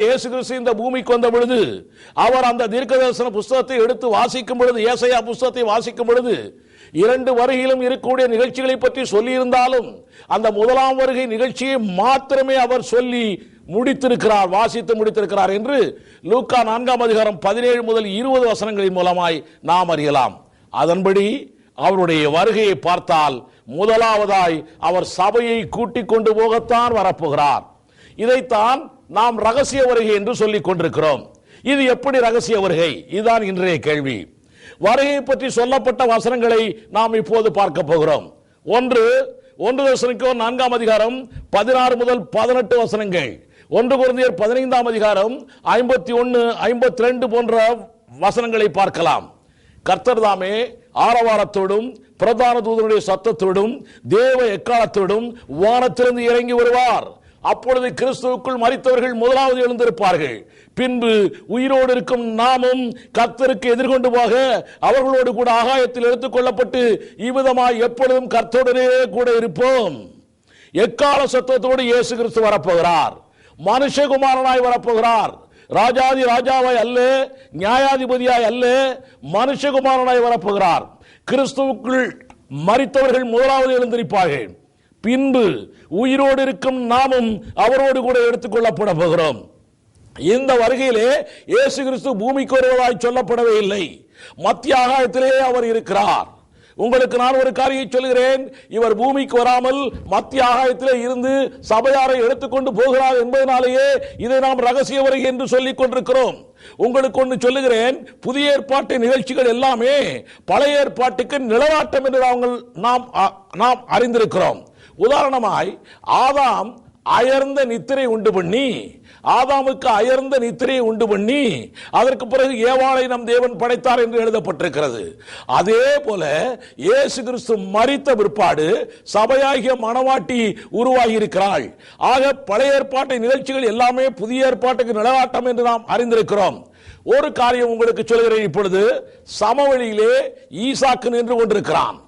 இயேசு கிறிஸ்து இந்த பூமிக்கு வந்த பொழுது அவர் அந்த தீர்க்கதரிசன புஸ்தகத்தை எடுத்து வாசிக்கும் பொழுது ஏசையா புஸ்தகத்தை வாசிக்கும் பொழுது இரண்டு வருகையிலும் இருக்கக்கூடிய நிகழ்ச்சிகளை பற்றி சொல்லியிருந்தாலும் அந்த முதலாம் வருகை நிகழ்ச்சியை மாத்திரமே அவர் சொல்லி முடித்திருக்கிறார் வாசித்து முடித்திருக்கிறார் என்று லூக்கா நான்காம் அதிகாரம் பதினேழு முதல் இருபது வசனங்களின் மூலமாய் நாம் அறியலாம். அதன்படி அவருடைய வருகையை பார்த்தால் முதலாவதாய் அவர் சபையை கூட்டிக் கொண்டு போகத்தான் வரப்போகிறார். இதைத்தான் நாம் ரகசிய வருகை என்று சொல்லிக் கொண்டிருக்கிறோம். இது எப்படி ரகசிய வருகை? இதுதான் இன்றைய கேள்வி. வருகை பற்றி சொல்லப்பட்ட வசனங்களை நாம் இப்போது பார்க்க போகிறோம். ஒன்று ஒன்று வசனிக்கோ நான்காம் அதிகாரம் பதினாறு முதல் பதினெட்டு வசனங்கள். ஒன்று குழந்தையர் பதினைந்தாம் அதிகாரம் ஐம்பத்தி ஒன்று ஐம்பத்தி ரெண்டு போன்ற வசனங்களை பார்க்கலாம். கர்த்தர் தாமே ஆரவாரத்தோடும் பிரதான தூதனுடைய சத்தத்தோடும் தேவ எக்காலத்தோடும் வானத்திலிருந்து இறங்கி வருவார். அப்பொழுது கிறிஸ்துவுக்குள் மறித்தவர்கள் முதலாவது எழுந்திருப்பார்கள். பின்பு உயிரோடு இருக்கும் நாமும் கர்த்தருக்கு எதிர்கொண்டு போக அவர்களோடு கூட ஆகாயத்தில் எடுத்துக் கொள்ளப்பட்டு இவ்விதமாய் எப்பொழுதும் கர்த்தருடனே கூட இருப்போம். எக்கால சத்தத்தோடு இயேசு கிறிஸ்து வரப்போகிறார். மனுஷகுமாரனாய் வரப்போகிறார். ராஜாதி ராஜாவாய் அல்ல நியாயாதிபதியாய் அல்ல மனுஷகுமாரனாய் வரப்போகிறார். கிறிஸ்துவுக்குள் மறித்தவர்கள் முதலாவது எழுந்திருப்பார்கள். பின்பு உயிரோடு இருக்கும் நாமும் அவரோடு கூட எடுத்துக்கொள்ளப்பட போகிறோம். இந்த வருகையிலே இயேசு கிறிஸ்து பூமிக்கு வருவதாய் சொல்லப்படவே இல்லை. மத்திய ஆகாயத்திலே அவர் இருக்கிறார். உங்களுக்கு நான் ஒரு காரியம் சொல்கிறேன். இவர் பூமிக்கு வராமல் மத்திய ஆகாயத்திலே இருந்து சபையாரை எடுத்துக்கொண்டு போகிறார் என்பதனாலேயே இதை நாம் ரகசிய வருகை என்று சொல்லிக் கொண்டிருக்கிறோம். உங்களுக்கு ஒன்று சொல்லுகிறேன். புதிய ஏற்பாட்டு நிகழ்ச்சிகள் எல்லாமே பழைய ஏற்பாட்டுக்கு நிலநாட்டம் என்று நாங்கள் நாம் நாம் அறிந்திருக்கிறோம். உதாரணமாய் ஆதாம் அயர்ந்த நித்திரை உண்டு பண்ணி ஆதாமுக்கு அயர்ந்த நித்திரையை உண்டு பண்ணி அதற்கு பிறகு ஏவாளை நம் தேவன் படைத்தார் என்று எழுதப்பட்டிருக்கிறது. அதே போல இயேசு கிறிஸ்து மறித்த பிற்பாடு சபையாகிய மனவாட்டி உருவாகி இருக்கிறாள் ஆக பழைய ஏற்பாட்டை நிகழ்ச்சிகள் எல்லாமே புதிய ஏற்பாட்டுக்கு நிலவாட்டம் என்று நாம் அறிந்திருக்கிறோம். ஒரு காரியம் உங்களுக்கு சொல்கிறேன் இப்பொழுது சமவெளியிலே ஈசாக்கு நின்று கொண்டிருக்கிறான்.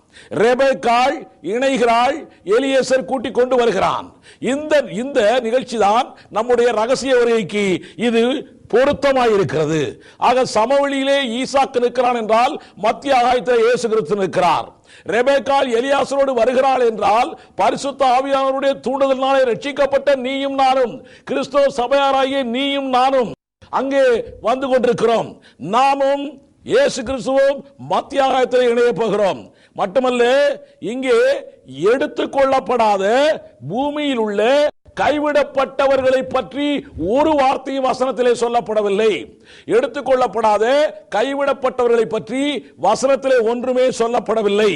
ரெபேக்காள் இணைகிறாள் எலியேசர் கூட்டிக் கொண்டு வருகிறான். இந்த இந்த நிகழ்ச்சி தான் நம்முடைய ரகசிய வருகைக்கு இது பொருத்தமாயிருக்கிறது. ஆக சமவெளியிலே ஈசாக்கு நிற்கிறான் என்றால் மத்திய ஆகாயத்தில் இயேசு கிறிஸ்து நிற்கிறார். ரெபேக்கால் எலியாசரோடு வருகிறாள் என்றால் பரிசுத்த ஆவியானவருடைய தூண்டுதலினாலே ரட்சிக்கப்பட்ட நீயும் நானும் கிறிஸ்தவ சபையாராகிய நீயும் நானும் அங்கே வந்து கொண்டிருக்கிறோம். நாமும் இயேசு கிறிஸ்துவும் மத்திய ஆகாயத்தில் இணைய போகிறோம். மட்டுமல்ல இங்கே எடுத்துக்கொள்ளப்படாத பூமியில் உள்ள கைவிடப்பட்டவர்களை பற்றி ஒரு வார்த்தையும் வசனத்திலே சொல்லப்படவில்லை. எடுத்துக்கொள்ளப்படாத கைவிடப்பட்டவர்களை பற்றி வசனத்திலே ஒன்றுமே சொல்லப்படவில்லை.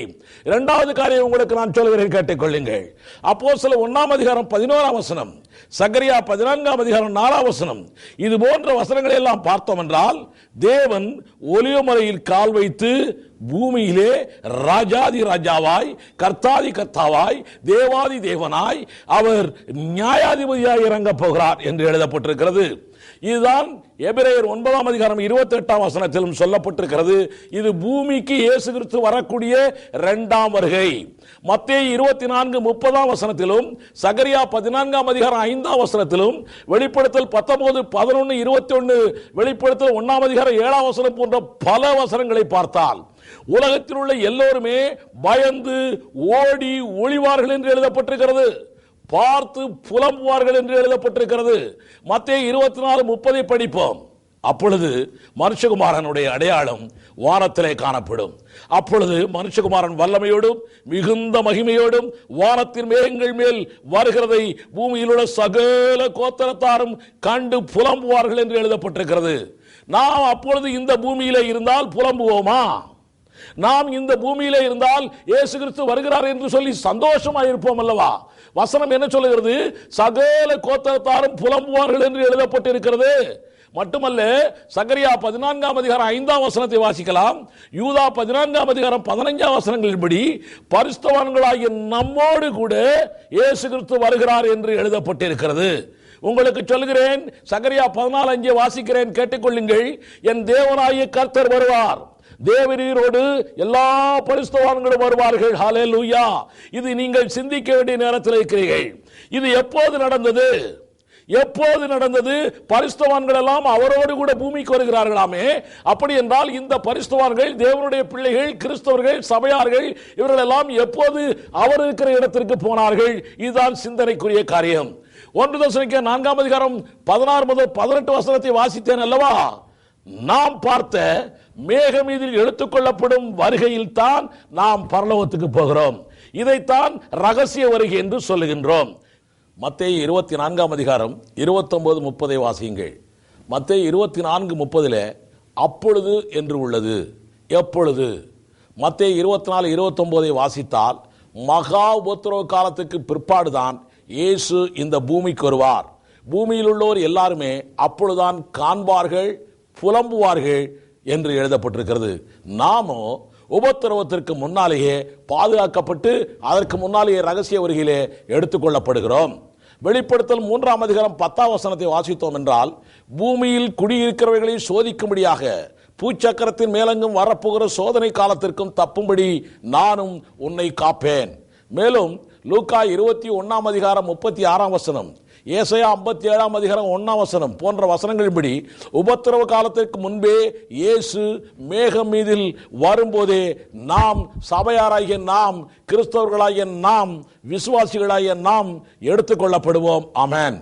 இரண்டாவது காரியம் உங்களுக்கு நான் சொல்கிறேன் கேட்டுக்கொள்ளுங்கள். அப்போ சில ஒன்றாம் அதிகாரம் பதினோராம் வசனம் சகரியா பதினான்காம் அதிகாரம் நாலாம் வசனம் இது போன்ற வசனங்களை எல்லாம் பார்த்தோம் என்றால் தேவன் ஒலியமலையில் கால் வைத்து பூமியிலே ராஜாதி ராஜாவாய் கர்த்தாதி கர்த்தாவாய் தேவாதி தேவனாய் அவர் நியாயாதிபதியாய் இறங்கப் போகிறார் என்று எழுதப்பட்டிருக்கிறது. இதுதான் எபிரேயர் ஒன்பதாம் அதிகாரம் இருபத்தி எட்டாம் வசனத்திலும் சொல்லப்பட்டிருக்கிறது. இது பூமிக்கு இயேசு கிறிஸ்து வரக்கூடிய இரண்டாம் வருகை. மத்திய இருபத்தி நான்கு முப்பதாம் வசனத்திலும் சகரியா பதினான்காம் அதிகாரம் ஐந்தாம் வசனத்திலும் வெளிப்படுத்தல் பத்தொன்பது பதினொன்று இருபத்தி ஒன்று வெளிப்படுத்தல் ஒன்னாம் அதிகாரம் ஏழாம் வசனம் போன்ற பல வசனங்களை பார்த்தால் உலகத்தில் உள்ள எல்லோருமே பயந்து ஓடி ஒளிவார்கள் என்று எழுதப்பட்டிருக்கிறது. பார்த்து புலம்புவார்கள் என்று எழுதப்பட்டிருக்கிறது. மத்திய இருபத்தி நாலு முப்பதை படிப்போம். அப்பொழுது மனுஷகுமாரனுடைய அடையாளம் வானத்திலே காணப்படும். அப்பொழுது மனுஷகுமாரன் வல்லமையோடும் மிகுந்த மகிமையோடும் வானத்தின் மேகங்கள் மேல் வருகிறதை பூமியில் உள்ள சகல கோத்தரத்தாரும் கண்டு புலம்புவார்கள் என்று எழுதப்பட்டிருக்கிறது. நாம் அப்பொழுது இந்த பூமியில இருந்தால் புலம்புவோமா? நாம் இந்த பூமியிலே இருந்தால் இயேசு கிறிஸ்து வருகிறார் என்று சொல்லி சந்தோஷமாக இருப்போம் அல்லவா? வசனம் என்ன சொல்லுகிறது? சகல கோத்தரத்தாரும் புலம்புவார்கள் என்று எழுதப்பட்டிருக்கிறது. மட்டுமல்ல சகரியா பதினான்காம் அதிகாரம் ஐந்தாம் வசனத்தை வாசிக்கலாம். யூதா பதினான்காம் அதிகாரம் பதினைஞ்சாம் வசனங்களின்படி பரிஸ்தவான்களாகிய நம்மோடு கூட இயேசு கிறிஸ்து வருகிறார் என்று எழுதப்பட்டிருக்கிறது. உங்களுக்கு சொல்கிறேன் சகரியா பதினாலு அஞ்சே வாசிக்கிறேன் கேட்டுக்கொள்ளுங்கள். என் தேவனாகிய கர்த்தர் வருவார். தேவரீரோடு எல்லா பரிசுத்தவான்களும் வருவார்கள். ஹாலே லூயா இது நீங்கள் சிந்திக்க வேண்டிய நேரத்தில் இருக்கிறீர்கள். இது எப்போது நடந்தது? எப்போது நடந்தது? பரிஸ்தவான்கள் எல்லாம் அவரோடு கூட பூமிக்கு வருகிறார்களாமே. அப்படி என்றால் இந்த பரிஸ்தவான்கள் தேவனுடைய பிள்ளைகள் கிறிஸ்தவர்கள் சபையார்கள் இவர்கள் எல்லாம் எப்போது அவர் இருக்கிற இடத்திற்கு போனார்கள்? இதுதான் சிந்தனைக்குரிய காரியம். ஒன்று தசனிக்க நான்காம் அதிகாரம் பதினாறு முதல் பதினெட்டு வசனத்தை வாசித்தேன் அல்லவா? நாம் பார்த்த மேகம் இதில் எடுத்துக்கொள்ளப்படும் வருகையில் தான் நாம் பரலோகத்துக்கு போகிறோம். இதைத்தான் ரகசிய வருகை என்று சொல்லுகின்றோம். மத்திய இருபத்தி நான்காம் அதிகாரம் இருபத்தொன்பது முப்பதை வாசியுங்கள். மத்திய இருபத்தி நான்கு முப்பதில் அப்பொழுது என்று உள்ளது. எப்பொழுது? மத்திய இருபத்தி நாலு இருபத்தொம்போதை வாசித்தால் மகா உபத்திரவ காலத்துக்கு பிற்பாடுதான் இயேசு இந்த பூமிக்கு வருவார். பூமியில் உள்ளோர் எல்லாருமே அப்பொழுதுதான் காண்பார்கள் புலம்புவார்கள் என்று எழுதப்பட்டிருக்கிறது. நாமோ உபத்திரவத்திற்கு முன்னாலேயே பாதுகாக்கப்பட்டு அதற்கு முன்னாலேயே ரகசிய வருகையிலே எடுத்துக்கொள்ளப்படுகிறோம் வெளிப்படுத்தல் மூன்றாம் அதிகாரம் பத்தாம் வசனத்தை வாசித்தோம் என்றால் பூமியில் குடியிருக்கிறவர்களை சோதிக்கும்படியாக பூச்சக்கரத்தின் மேலெங்கும் வரப்போகிற சோதனை காலத்திற்கும் தப்பும்படி நானும் உன்னை காப்பேன். மேலும் லூக்கா இருபத்தி ஒன்றாம் அதிகாரம் முப்பத்தி ஆறாம் வசனம் ஏசையா ஐம்பத்தி ஏழாம் அதிகாரம் ஒன்றாம் வசனம் போன்ற வசனங்களின்படி உபத்திரவ காலத்திற்கு முன்பே இயேசு மேகம் மீதில் வரும்போதே நாம் சபையாராகிய நாம் கிறிஸ்தவர்களாகிய நாம் விசுவாசிகளாகிய நாம் எடுத்துக்கொள்ளப்படுவோம். அமேன்